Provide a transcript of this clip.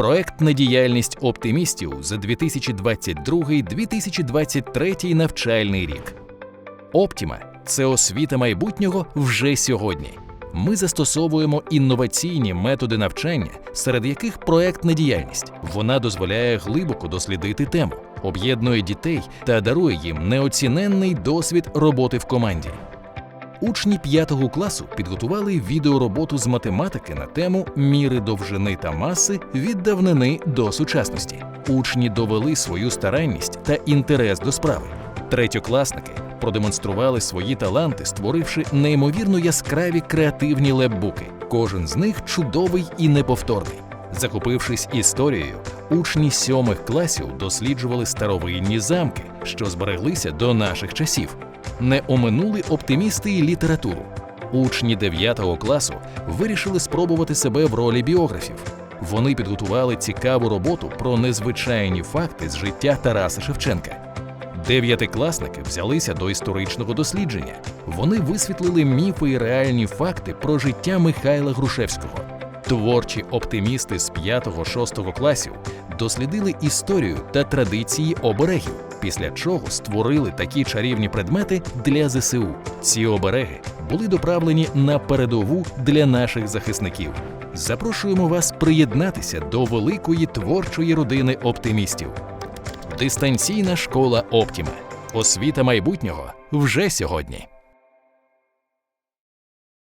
Проектна діяльність оптимістів за 2022-2023 навчальний рік. Оптіма це освіта майбутнього вже сьогодні. Ми застосовуємо інноваційні методи навчання, серед яких проектна діяльність. Вона дозволяє глибоко дослідити тему, об'єднує дітей та дарує їм неоціненний досвід роботи в команді. Учні 5 класу підготували відеороботу з математики на тему міри довжини та маси від давнини до сучасності. Учні довели свою старанність та інтерес до справи. Третьокласники продемонстрували свої таланти, створивши неймовірно яскраві креативні лепбуки. Кожен з них чудовий і неповторний. Захопившись історією, учні сьомих класів досліджували старовинні замки, що збереглися до наших часів. Не оминули оптимісти і літературу. Учні 9 класу вирішили спробувати себе в ролі біографів. Вони підготували цікаву роботу про незвичайні факти з життя Тараса Шевченка. Дев'ятикласники взялися до історичного дослідження. Вони висвітлили міфи і реальні факти про життя Михайла Грушевського. Творчі оптимісти з 5-6 класів дослідили історію та традиції оберегів, після чого створили такі чарівні предмети для ЗСУ. Ці обереги були доправлені на передову для наших захисників. Запрошуємо вас приєднатися до великої творчої родини оптимістів. Дистанційна школа Оптіма. Освіта майбутнього вже сьогодні.